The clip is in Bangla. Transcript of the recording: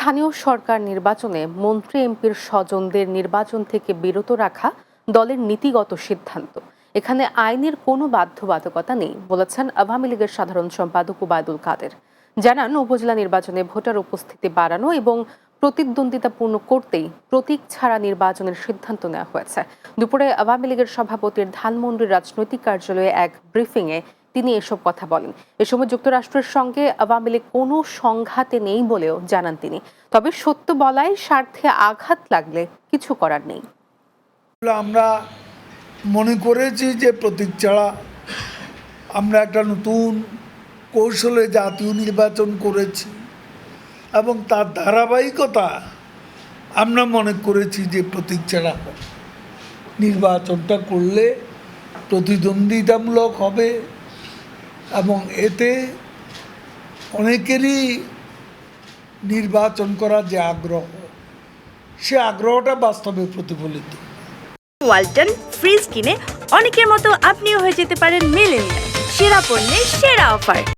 স্থানীয় সরকার নির্বাচনে মন্ত্রী এমপির স্বজনদের নির্বাচন থেকে বিরত রাখা দলের নীতিগত সিদ্ধান্ত। এখানে আইনের কোনো বাধ্যবাধকতা নেই, বলেছেন আওয়ামী লীগের সাধারণ সম্পাদক ওবায়দুল কাদের। জানান, উপজেলা নির্বাচনে ভোটার উপস্থিতি বাড়ানো এবং প্রতিদ্বন্দ্বিতাপূর্ণ করতেই প্রতীক ছাড়া নির্বাচনের সিদ্ধান্ত নেওয়া হয়েছে। দুপুরে আওয়ামী লীগের সভাপতির ধানমন্ডির রাজনৈতিক কার্যালয়ে এক ব্রিফিংয়ে তিনি এসব কথা বলেন। এ সময় যুক্তরাষ্ট্রের সঙ্গে আওয়ামী লীগ কোনো সংঘাতে নেই বলেও জানান তিনি। তবে সত্য বলায় স্বার্থে আঘাত লাগলে কিছু করার নেই। আমরা মনে করেছি যে প্রতীক ছাড়া আমরা একটা নতুন কৌশলে জাতীয় নির্বাচন করেছি এবং তার ধারাবাহিকতা আমরা মনে করেছি যে প্রতীক ছাড়া নির্বাচনটা করলে প্রতিদ্বন্দ্বিতামূলক হবে। এবং এতে অনেকেরই নির্বাচন করার যে আগ্রহ, সে আগ্রহটা বাস্তবে প্রতিফলিত। ওয়ালটন ফ্রিজ কিনে অনেকের মতো আপনিও হয়ে যেতে পারেন মেলেনিয়া সেরা পণ্যের সেরা অফার।